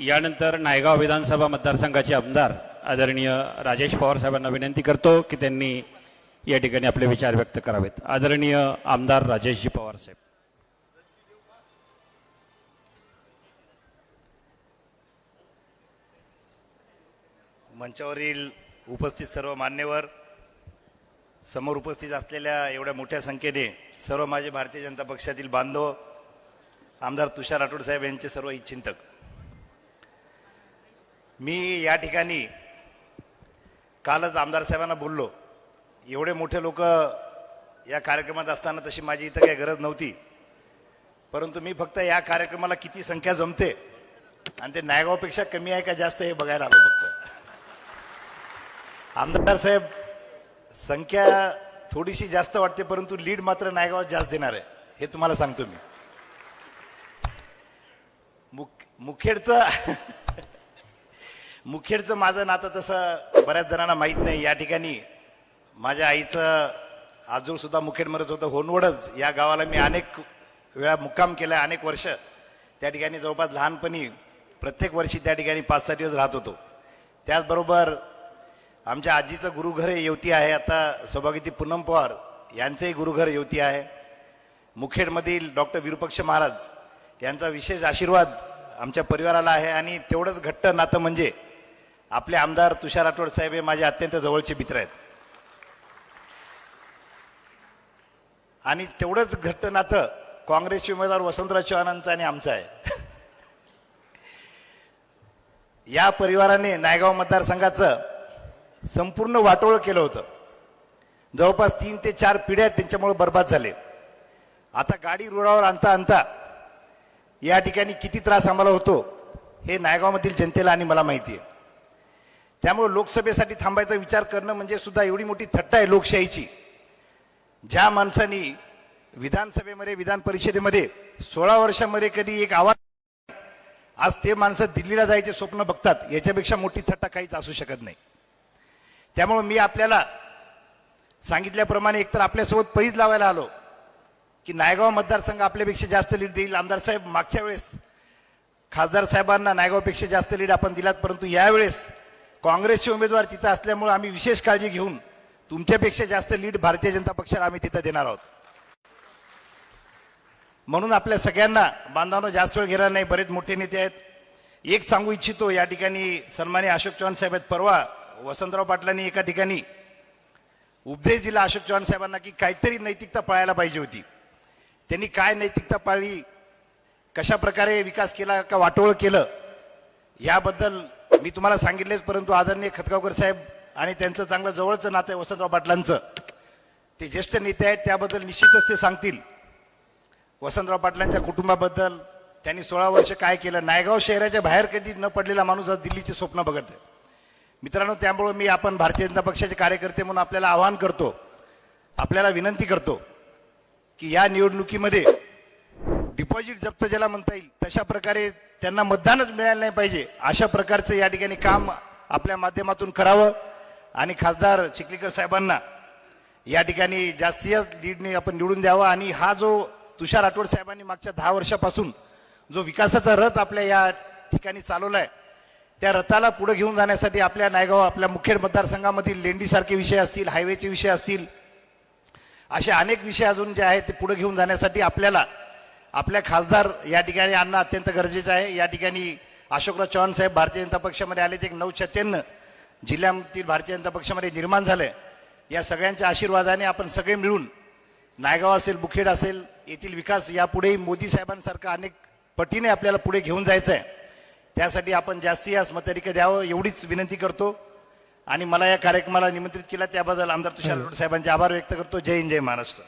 यानंतर नायगाव विधानसभा मतदारसंघाचे आमदार आदरणीय राजेश पवार साहेबांना विनंती करतो की त्यांनी या ठिकाणी आपले विचार व्यक्त करावेत. आदरणीय आमदार राजेशजी पवार साहेब. मंचावरील उपस्थित सर्व मान्यवर समोर उपस्थित असलेल्या एवढ्या मोठ्या संख्येने सर्व माझे भारतीय जनता पक्षातील बांधव आमदार तुषार राठोड साहेब यांचे सर्व इच्छिंतक. मी या ठिकाणी कालच आमदार साहेबांना बोललो. एवढे मोठे लोक या कार्यक्रमात असताना तशी माझी इथं काही गरज नव्हती. परंतु मी फक्त या कार्यक्रमाला किती संख्या जमते आणि ते नायगावपेक्षा कमी आहे का जास्त हे बघायला आलो फक्त. आमदार साहेब संख्या थोडीशी जास्त वाटते परंतु लीड मात्र नायगावात जास्त देणार आहे हे तुम्हाला सांगतो मी. मुख मुखेडचं मुखेडचं माझं नातं तसं बऱ्याच जणांना माहीत नाही. या ठिकाणी माझ्या आईचं आजोळ मुखेड मुखेडमध्येच होतं. होनवडच या गावाला मी अनेक वेळा मुक्काम केला अनेक वर्ष. त्या ठिकाणी जवळपास लहानपणी प्रत्येक वर्षी त्या ठिकाणी पाच सहा दिवस राहत होतो. त्याचबरोबर आमच्या आजीचं गुरुघर येवती आहे. आता सौभाग्यती पूनम पवार यांचंही गुरुघर येवती आहे. मुखेडमधील डॉक्टर विरुपक्ष महाराज यांचा विशेष आशीर्वाद आमच्या परिवाराला आहे. आणि तेवढंच घट्ट नातं म्हणजे आपले आमदार तुषार राठोड साहेब हे माझे अत्यंत जवळचे मित्र आहेत. आणि तेवढंच घट्ट नातं काँग्रेसचे उमेदवार वसंतराव चव्हाणांचं आणि आमचं आहे. या परिवाराने नायगाव मतदारसंघाचं संपूर्ण वाटोळ केलं होतं. जवळपास तीन ते चार पिढ्या त्यांच्यामुळे बर्बाद झाले. आता गाडी रुळावर आणता आणता या ठिकाणी किती त्रास आम्हाला होतो हे नायगावमधील जनतेला आणि मला माहिती आहे. त्यामुळे लोकसभेसाठी थांबायचा विचार करणं म्हणजे सुद्धा एवढी मोठी थट्टा आहे लोकशाहीची. ज्या माणसानी विधानसभेमध्ये विधान परिषदेमध्ये सोळा वर्षामध्ये कधी एक आवाज आज ते माणसं दिल्लीला जायचे स्वप्न बघतात याच्यापेक्षा मोठी थट्टा काहीच असू शकत नाही. त्यामुळं मी आपल्याला सांगितल्याप्रमाणे एकतर आपल्यासोबत पैज लावायला आलो की नायगाव मतदारसंघ आपल्यापेक्षा जास्त लीड देईल. आमदार साहेब मागच्या वेळेस खासदार साहेबांना नायगावपेक्षा जास्त लीड आपण दिलात परंतु यावेळेस काँग्रेसचे उमेदवार तिथं असल्यामुळे आम्ही विशेष काळजी घेऊन तुमच्यापेक्षा जास्त लीड भारतीय जनता पक्षाला आम्ही तिथं देणार आहोत. म्हणून आपल्या सगळ्यांना बांधवांनो जास्त वेळ घेणार नाही बरेच मोठे नेते आहेत. एक सांगू इच्छितो या ठिकाणी सन्मान्य अशोक चव्हाण साहेब आहेत परवा वसंतराव पाटलांनी एका ठिकाणी उपदेश दिला अशोक चव्हाण साहेबांना की काहीतरी नैतिकता पाळायला पाहिजे होती. त्यांनी काय नैतिकता पाळली कशा प्रकारे विकास केला का वाटोळ केलं याबद्दल मी तुम्हाला सांगितलेच परंतु आदरणीय खतगावकर साहेब आणि त्यांचं चांगलं जवळचं नातं आहे वसंतराव पाटलांचं. ते ज्येष्ठ नेते आहेत त्याबद्दल निश्चितच ते सांगतील. वसंतराव पाटलांच्या कुटुंबाबद्दल त्यांनी सोळा वर्ष काय केलं? नायगाव शहराच्या बाहेर कधी न पडलेला माणूस आज दिल्लीचे स्वप्न बघत आहे. मित्रांनो त्यामुळं मी आपण भारतीय जनता पक्षाचे कार्यकर्ते म्हणून आपल्याला आवाहन करतो आपल्याला विनंती करतो की या निवडणुकीमध्ये डिपॉझिट जप्त ज्याला म्हणता येईल तशा प्रकारे त्यांना मतदानच मिळालं नाही पाहिजे. अशा प्रकारचं या ठिकाणी काम आपल्या माध्यमातून करावं. आणि खासदार चिखलीकर साहेबांना या ठिकाणी जास्तीत लीडने आपण निवडून द्यावं. आणि हा जो तुषार आठवड साहेबांनी मागच्या दहा वर्षापासून जो विकासाचा रथ आपल्या या ठिकाणी चालवला आहे त्या रथाला पुढे घेऊन जाण्यासाठी आपल्या नायगाव आपल्या मुखेड मतदारसंघामधील लेंडीसारखे विषय असतील हायवेचे विषय असतील असे अनेक विषय अजून जे आहेत ते पुढे घेऊन जाण्यासाठी आपल्याला आपल्या खासदार या ठिकाणी आणणं अत्यंत गरजेचं आहे. या ठिकाणी अशोकराव चव्हाण साहेब भारतीय जनता पक्षामध्ये आले ते एक नवचैतन्य जिल्ह्यातील भारतीय जनता पक्षामध्ये निर्माण झालंय या सगळ्यांच्या आशीर्वादाने आपण सगळे मिळून नायगाव असेल मुखेड असेल येथील विकास यापुढेही मोदी साहेबांसारखं अनेक पटीने आपल्याला पुढे घेऊन जायचं आहे त्यासाठी आपण जास्तीत जास्त मताधिक्य द्यावं एवढीच विनंती करतो. आणि मला या कार्यक्रमाला निमंत्रित केला त्याबद्दल आमदार तुषार साहेबांचे आभार व्यक्त करतो. जय हिंद जय महाराष्ट्र.